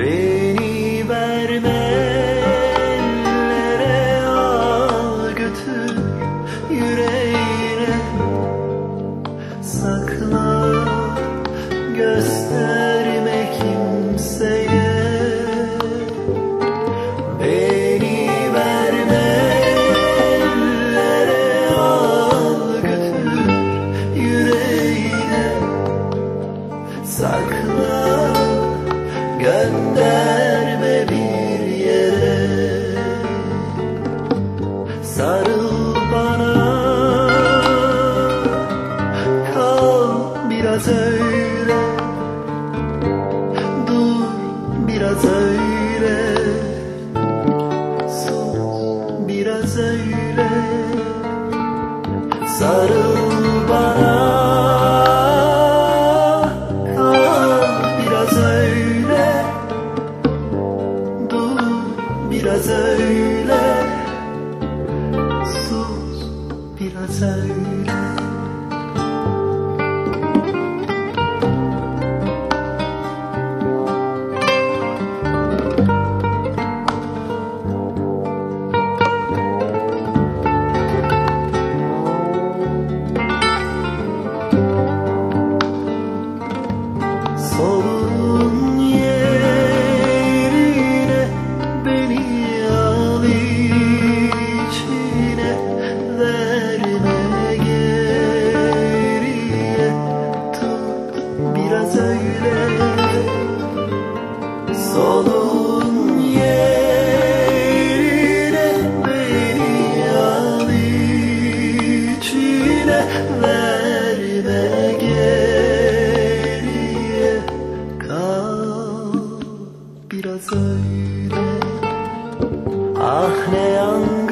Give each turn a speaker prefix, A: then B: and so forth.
A: Beni verme al götür yüreğe gönderme bir yere. Sarıl bana. Kal biraz öyle. Dur biraz öyle. Sus biraz öyle. Sarıl biraz öyle. Sus biraz öyle. Kolun yerine beni al içine verme geriye Kal. Biraz öyle. Ah ne yangın